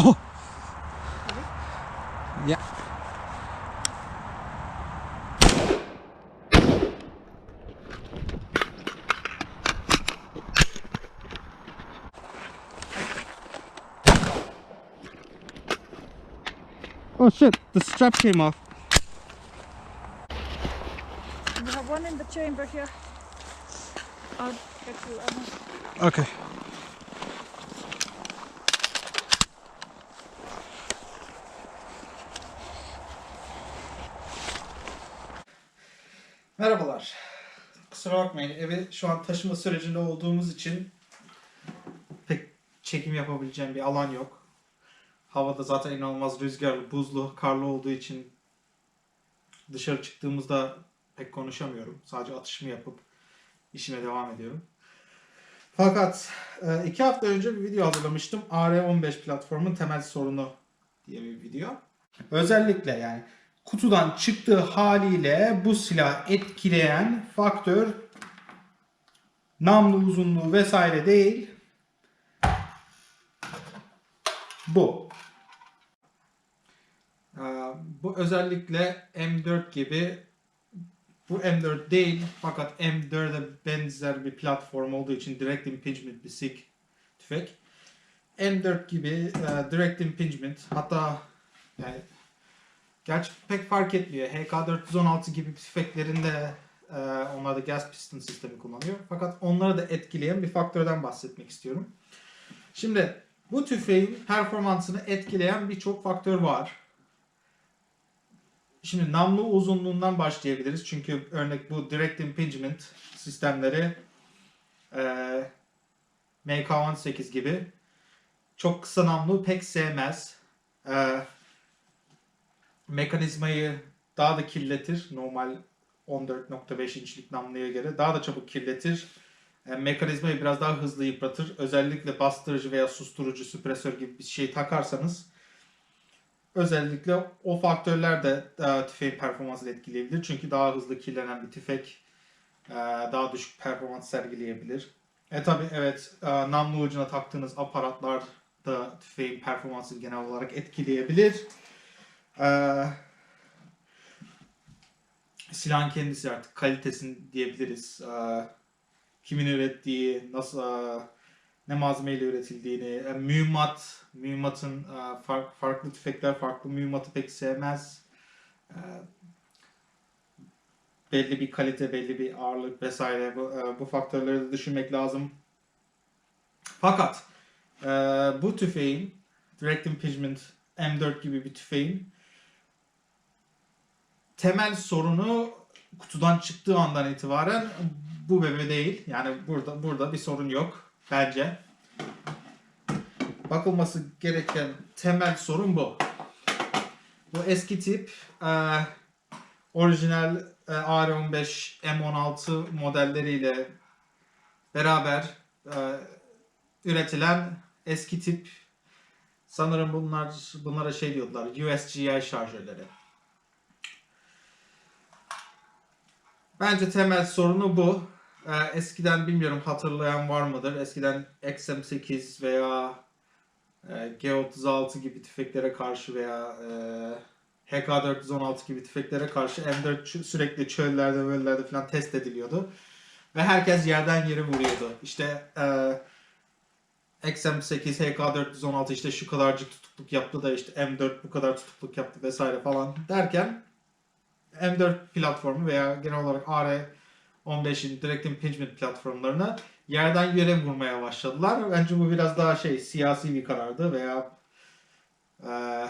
Oh. Yeah. Oh shit, the strap came off. You have one in the chamber here. I'll get you ammo. Okay. Merhabalar. Kusura bakmayın evi şu an taşıma sürecinde olduğumuz için pek çekim yapabileceğim bir alan yok. Havada zaten inanılmaz rüzgarlı, buzlu, karlı olduğu için dışarı çıktığımızda pek konuşamıyorum. Sadece atışımı yapıp işime devam ediyorum. Fakat e, iki hafta önce bir video hazırlamıştım. AR-15 platformun temel sorunu diye bir video. Özellikle yani kutudan çıktığı haliyle bu silah etkileyen faktör namlu uzunluğu vesaire değil. Bu. Ee, Bu özellikle M4 gibi bu M4 değil fakat M4'e benzer bir platform olduğu için direct impingement bir SIG tüfek. M4 gibi e, direct impingement hatta yani Gerçi pek fark etmiyor. HK416 gibi tüfeklerin de e, onlar da gas piston sistemi kullanıyor. Fakat onları da etkileyen bir faktörden bahsetmek istiyorum. Şimdi bu tüfeğin performansını etkileyen birçok faktör var. Şimdi namlu uzunluğundan başlayabiliriz. Çünkü örnek bu direct impingement sistemleri e, MK18 gibi çok kısa namlu pek sevmez. E, mekanizmayı daha da kirletir. Normal 14.5 inçlik namluya göre daha da çabuk kirletir. Yani mekanizmayı biraz daha hızlı yıpratır. Özellikle bastırıcı veya susturucu, süpresör gibi bir şey takarsanız özellikle o faktörler de e, tüfeğin performansını etkileyebilir. Çünkü daha hızlı kirlenen bir tüfek e, daha düşük performans sergileyebilir. E tabi evet e, namlu ucuna taktığınız aparatlar da tüfeğin performansını genel olarak etkileyebilir. Ee, silahın kendisi artık kalitesini diyebiliriz. Ee, kimin ürettiği, nasıl e, ne malzemeyle üretildiğini, e, mühimmat, mühimmatın e, fark- farklı tüfekler farklı mühimmatı pek sevmez. Ee, belli bir kalite, belli bir ağırlık vesaire bu, bu faktörleri de düşünmek lazım. Fakat bu tüfeğin Direct Impingement M4 gibi bir tüfeğin temel sorunu kutudan çıktığı andan itibaren bu bebe değil. Yani burada burada bir sorun yok bence. Bakılması gereken temel sorun bu. Bu eski tip e, orijinal e, AR-15 M16 modelleriyle beraber e, üretilen eski tip sanırım bunlar bunlara şey diyorlar USGI şarjörleri. Bence temel sorunu bu. Ee, eskiden bilmiyorum hatırlayan var mıdır? Eskiden XM8 veya e, G36 gibi tüfeklere karşı veya e, HK416 gibi tüfeklere karşı M4 çü- sürekli çöllerde böyle falan test ediliyordu. Ve herkes yerden yere vuruyordu. İşte e, XM8, HK416 işte şu kadarcık tutukluk yaptı da işte M4 bu kadar tutukluk yaptı vesaire falan derken M4 platformu veya genel olarak AR-15'in Direct Impingement platformlarına yerden yere vurmaya başladılar. Bence bu biraz daha şey siyasi bir karardı veya eee,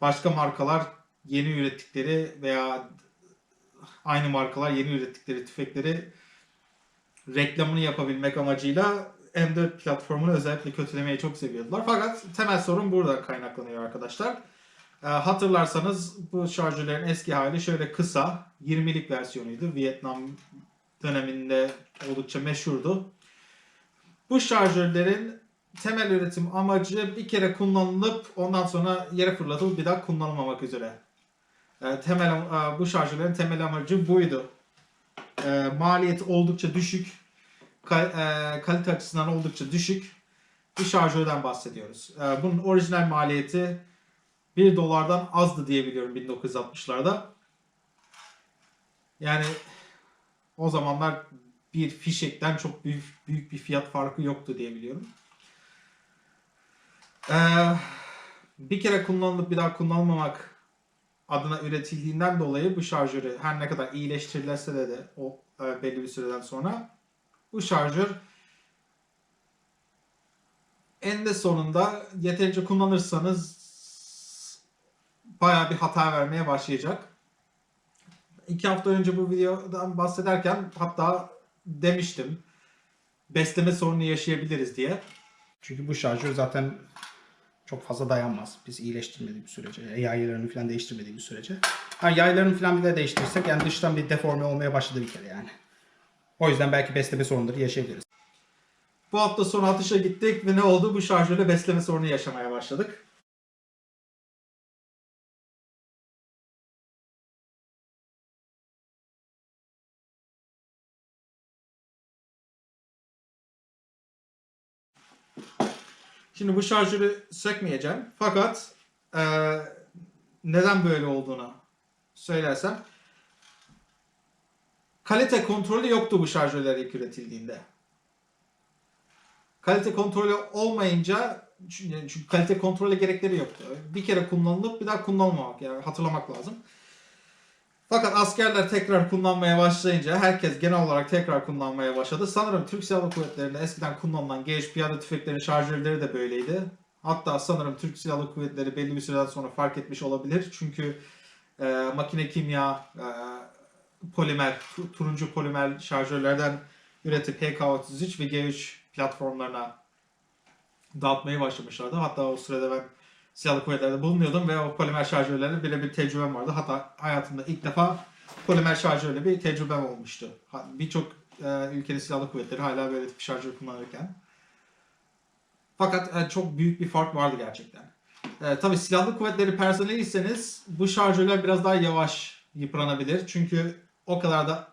başka markalar yeni ürettikleri veya aynı markalar yeni ürettikleri tüfekleri reklamını yapabilmek amacıyla M4 platformunu özellikle kötülemeyi çok seviyordular. Fakat temel sorun burada kaynaklanıyor arkadaşlar. Ee, hatırlarsanız bu şarjörlerin eski hali şöyle kısa 20'lik versiyonuydu. Vietnam döneminde oldukça meşhurdu. Bu şarjörlerin temel üretim amacı bir kere kullanılıp ondan sonra yere fırlatılıp bir daha kullanılmamak üzere. Ee, temel e, bu şarjörlerin temel amacı buydu. Ee, maliyeti oldukça düşük, e, kalite açısından oldukça düşük bir şarjörden bahsediyoruz. Bunun orijinal maliyeti 1 dolardan azdı diye biliyorum 1960'larda. Yani o zamanlar bir fişekten çok büyük, büyük bir fiyat farkı yoktu diye biliyorum. Ee, bir kere kullanılıp bir daha kullanılmamak adına üretildiğinden dolayı bu şarjörü her ne kadar iyileştirilse de, de o e, belli bir süreden sonra bu şarjör en de sonunda yeterince kullanırsanız bayağı bir hata vermeye başlayacak. İki hafta önce bu videodan bahsederken hatta demiştim besleme sorunu yaşayabiliriz diye. Çünkü bu şarjör zaten çok fazla dayanmaz. Biz iyileştirmediğimiz sürece, yaylarını falan değiştirmediğimiz sürece. Ha, yaylarını falan bile değiştirirsek yani dıştan bir deforme olmaya başladı bir kere yani. O yüzden belki besleme sorunları yaşayabiliriz. Bu hafta sonu atışa gittik ve ne oldu? Bu şarjörle besleme sorunu yaşamaya başladık. Şimdi bu şarjörü sökmeyeceğim. Fakat eee, neden böyle olduğunu söylersem kalite kontrolü yoktu bu şarjörler ilk üretildiğinde. Kalite kontrolü olmayınca çünkü, kalite kontrolü gerekleri yoktu. Bir kere kullanılıp bir daha kullanmamak yani hatırlamak lazım. Fakat askerler tekrar kullanmaya başlayınca herkes genel olarak tekrar kullanmaya başladı. Sanırım Türk Silahlı Kuvvetleri'nde eskiden kullanılan geniş piyade tüfeklerin şarjörleri de böyleydi. Hatta sanırım Türk Silahlı Kuvvetleri belli bir süreden sonra fark etmiş olabilir. Çünkü e, makine kimya, e, polimer, tu- turuncu polimer şarjörlerden üretip HK33 ve G3 platformlarına dağıtmaya başlamışlardı. Hatta o sırada ben silahlı kuvvetlerde bulunuyordum ve o polimer şarjörlerle birebir tecrübem vardı. Hatta hayatımda ilk defa polimer şarjörle bir tecrübem olmuştu. Birçok e, ülkenin silahlı kuvvetleri hala böyle tip şarjör kullanırken. Fakat e, çok büyük bir fark vardı gerçekten. E, tabii silahlı kuvvetleri personeliyseniz bu şarjörler biraz daha yavaş yıpranabilir. Çünkü o kadar da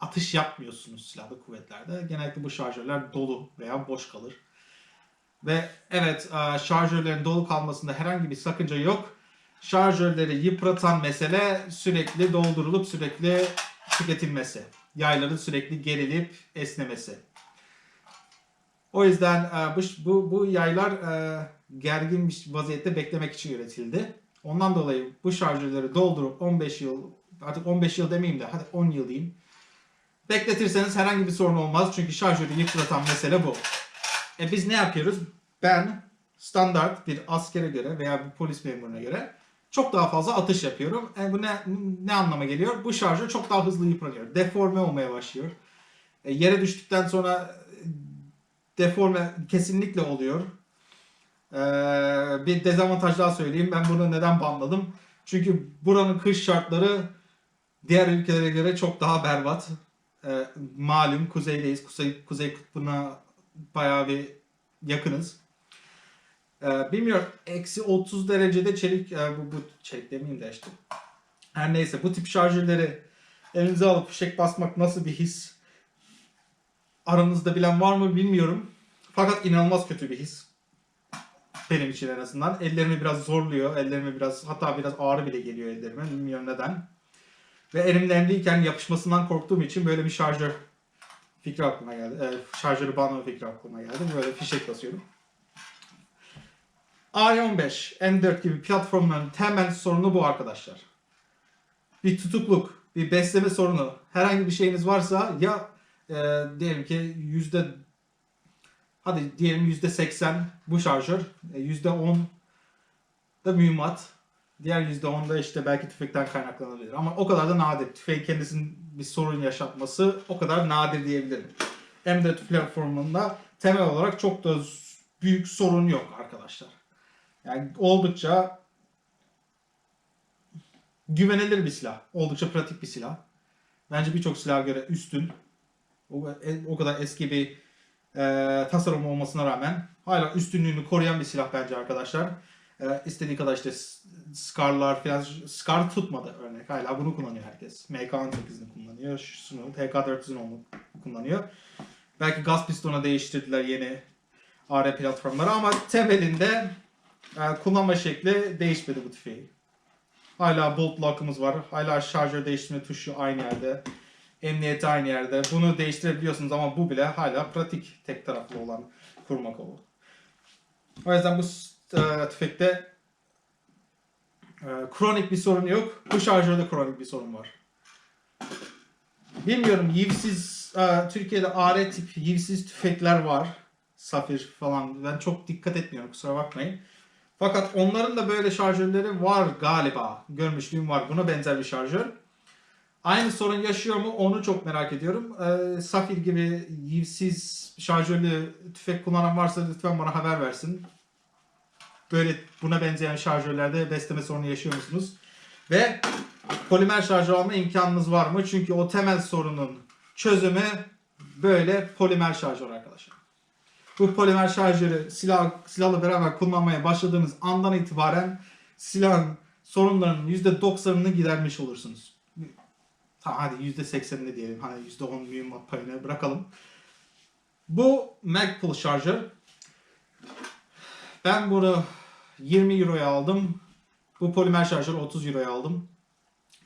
atış yapmıyorsunuz silahlı kuvvetlerde. Genellikle bu şarjörler dolu veya boş kalır. Ve evet e, şarjörlerin dolu kalmasında herhangi bir sakınca yok. Şarjörleri yıpratan mesele sürekli doldurulup sürekli tüketilmesi. Yayların sürekli gerilip esnemesi. O yüzden e, bu, bu, bu yaylar e, gergin bir vaziyette beklemek için üretildi. Ondan dolayı bu şarjörleri doldurup 15 yıl, artık 15 yıl demeyeyim de hadi 10 yıl diyeyim. Bekletirseniz herhangi bir sorun olmaz. Çünkü şarjörü yıpratan mesele bu. E biz ne yapıyoruz? Ben standart bir askere göre veya bir polis memuruna göre çok daha fazla atış yapıyorum. E bu ne, ne anlama geliyor? Bu şarjör çok daha hızlı yıpranıyor. Deforme olmaya başlıyor. E yere düştükten sonra e, deforme kesinlikle oluyor. E, bir dezavantaj daha söyleyeyim. Ben bunu neden banladım? Çünkü buranın kış şartları diğer ülkelere göre çok daha berbat. E, malum kuzeydeyiz. Kuzey, kuzey kutbuna bayağı bir yakınız. Ee, bilmiyorum. Eksi 30 derecede çelik, e, bu, bu çelik demeyeyim de işte. Her neyse bu tip şarjörleri elinize alıp fişek basmak nasıl bir his? Aranızda bilen var mı bilmiyorum. Fakat inanılmaz kötü bir his. Benim için en azından. Ellerimi biraz zorluyor. Ellerime biraz hatta biraz ağrı bile geliyor ellerime. Bilmiyorum neden. Ve elimlerindeyken yapışmasından korktuğum için böyle bir şarjör fikri aklıma geldi. E, şarjörü bağlama fikri aklıma geldi. Böyle fişek basıyorum. i15, M4 gibi platformların temel sorunu bu arkadaşlar. Bir tutukluk, bir besleme sorunu, herhangi bir şeyiniz varsa ya e, diyelim ki yüzde hadi diyelim yüzde 80 bu şarjör, e, yüzde 10 da mühimmat. Diğer yüzde 10 da işte belki tüfekten kaynaklanabilir. Ama o kadar da nadir. Tüfeğin kendisinin bir sorun yaşatması o kadar nadir diyebilirim. M4 platformunda temel olarak çok da büyük sorun yok arkadaşlar. Yani oldukça güvenilir bir silah. Oldukça pratik bir silah. Bence birçok silaha göre üstün. O, o kadar eski bir e, tasarım olmasına rağmen hala üstünlüğünü koruyan bir silah bence arkadaşlar. E, istediği kadar işte Scar'lar falan Scar tutmadı örnek. Hala bunu kullanıyor herkes. MK18'ini kullanıyor. Şunu TK400'ün onu kullanıyor. Belki gaz pistonu değiştirdiler yeni. AR platformları ama temelinde e, kullanma şekli değişmedi bu tüfeği. Hala bolt lock'ımız var. Hala şarjör değiştirme tuşu aynı yerde. Emniyeti aynı yerde. Bunu değiştirebiliyorsunuz ama bu bile hala pratik tek taraflı olan kurma kolu. O yüzden bu tüfekte e, kronik bir sorun yok. Bu şarjörde kronik bir sorun var. Bilmiyorum yivsiz e, Türkiye'de AR tip yivsiz tüfekler var. Safir falan. Ben çok dikkat etmiyorum kusura bakmayın. Fakat onların da böyle şarjörleri var galiba. Görmüşlüğüm var. Buna benzer bir şarjör. Aynı sorun yaşıyor mu onu çok merak ediyorum. Ee, Safir gibi yivsiz şarjörlü tüfek kullanan varsa lütfen bana haber versin. Böyle buna benzeyen şarjörlerde besleme sorunu yaşıyor musunuz? Ve polimer şarjör alma imkanınız var mı? Çünkü o temel sorunun çözümü böyle polimer şarjör arkadaşlar. Bu polimer şarjörü silah, silahla beraber kullanmaya başladığınız andan itibaren silahın sorunlarının %90'ını gidermiş olursunuz. Tamam hadi %80'ini diyelim. Hani %10 mühimmat payını bırakalım. Bu Magpul şarjör. Ben bunu 20 euroya aldım. Bu polimer şarjör 30 euroya aldım.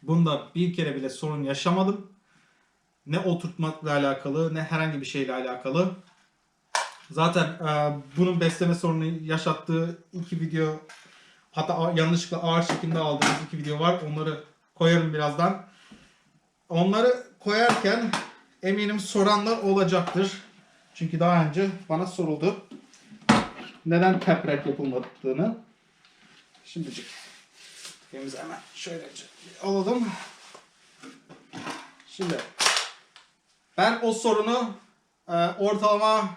Bunda bir kere bile sorun yaşamadım. Ne oturtmakla alakalı ne herhangi bir şeyle alakalı. Zaten e, bunun besleme sorunu yaşattığı iki video hatta yanlışlıkla ağır çekimde aldığımız iki video var. Onları koyarım birazdan. Onları koyarken eminim soranlar olacaktır. Çünkü daha önce bana soruldu. Neden teprek yapılmadığını. Şimdicik. Tüfeğimizi hemen şöylece bir alalım. Şimdi ben o sorunu e, ortalama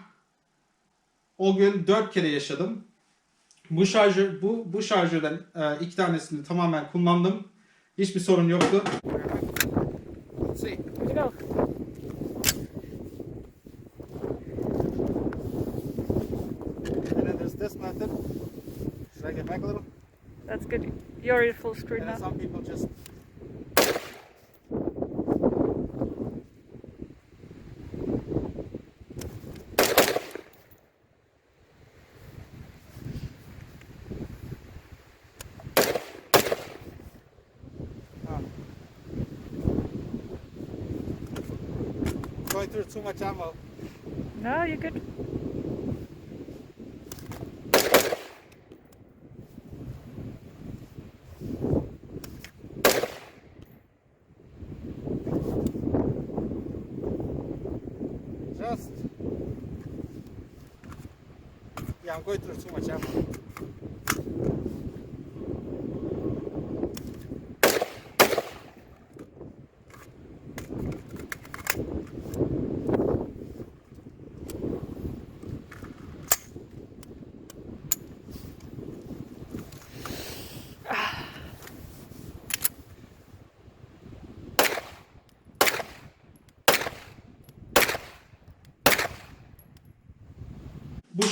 o gün 4 kere yaşadım. Bu şarjör bu bu şarjörden e, iki tanesini tamamen kullandım. Hiçbir sorun yoktu. Let's see. Should I get back a little? That's good. You're in full screen And now. some people just. Going through too much ammo. No, you're good. 过一会儿送我钱吧。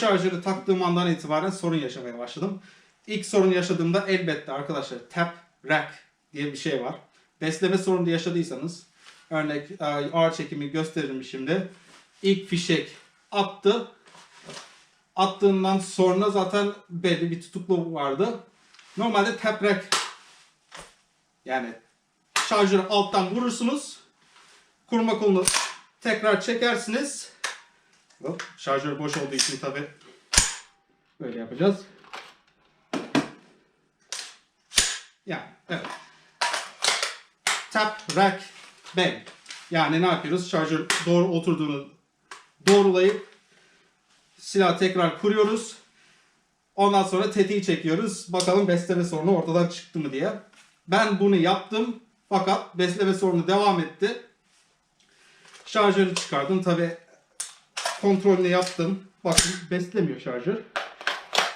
Şarjörü taktığım andan itibaren sorun yaşamaya başladım. İlk sorun yaşadığımda elbette arkadaşlar tap rack diye bir şey var. Besleme sorunu yaşadıysanız örnek e, ağır çekimi gösteririm şimdi. İlk fişek attı. Attığından sonra zaten belli bir tutuklu vardı. Normalde tap rack yani şarjörü alttan vurursunuz. Kurma kolunu tekrar çekersiniz. Hop, şarjör boş olduğu için tabi böyle yapacağız. Yani evet. Tap, rack, bang. Yani ne yapıyoruz? Şarjör doğru oturduğunu doğrulayıp silah tekrar kuruyoruz. Ondan sonra tetiği çekiyoruz. Bakalım besleme sorunu ortadan çıktı mı diye. Ben bunu yaptım. Fakat besleme sorunu devam etti. Şarjörü çıkardım. Tabi kontrolünü yaptım. Bakın beslemiyor şarjör.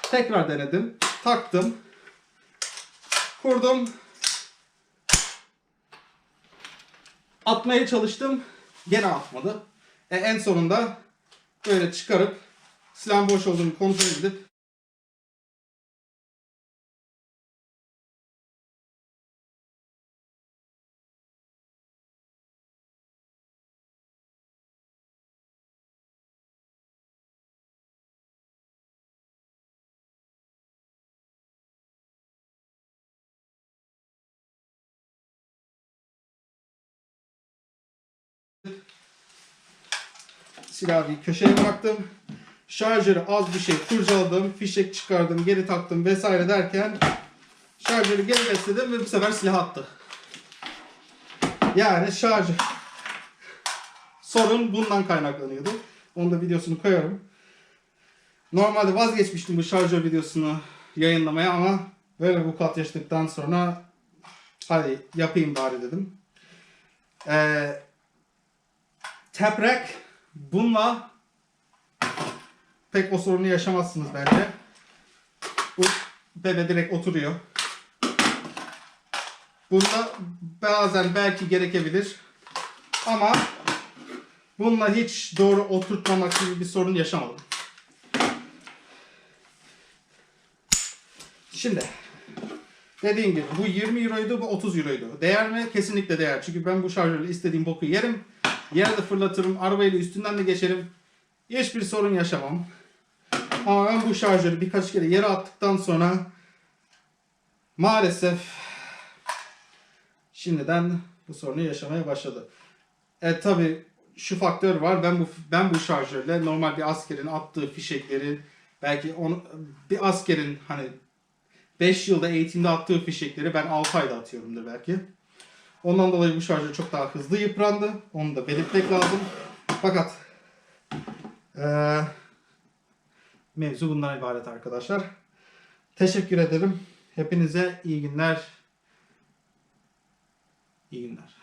Tekrar denedim. Taktım. Kurdum. Atmaya çalıştım. Gene atmadı. E, en sonunda böyle çıkarıp silahın boş olduğunu kontrol edip Silahı köşeye bıraktım. Şarjörü az bir şey kurcaladım. Fişek çıkardım, geri taktım vesaire derken şarjörü geri besledim ve bu sefer silah attı. Yani şarj sorun bundan kaynaklanıyordu. Onu da videosunu koyarım. Normalde vazgeçmiştim bu şarjör videosunu yayınlamaya ama böyle bu kat yaşadıktan sonra hadi yapayım bari dedim. Ee, Teprek bununla pek o sorunu yaşamazsınız bence. Bu bebe direkt oturuyor. Bunda bazen belki gerekebilir. Ama bununla hiç doğru oturtmamak gibi bir sorun yaşamadım. Şimdi dediğim gibi bu 20 euroydu bu 30 euroydu. Değer mi? Kesinlikle değer. Çünkü ben bu şarjörle istediğim boku yerim. Yere de fırlatırım. Arabayla üstünden de geçerim. Hiçbir sorun yaşamam. Ama ben bu şarjörü birkaç kere yere attıktan sonra maalesef şimdiden bu sorunu yaşamaya başladı. E tabi şu faktör var. Ben bu ben bu şarjörle normal bir askerin attığı fişeklerin belki onu bir askerin hani 5 yılda eğitimde attığı fişekleri ben 6 ayda atıyorumdur belki. Ondan dolayı bu şarjör çok daha hızlı yıprandı. Onu da belirtmek lazım. Fakat eee mevzu bundan ibaret arkadaşlar. Teşekkür ederim. Hepinize iyi günler. İyi günler.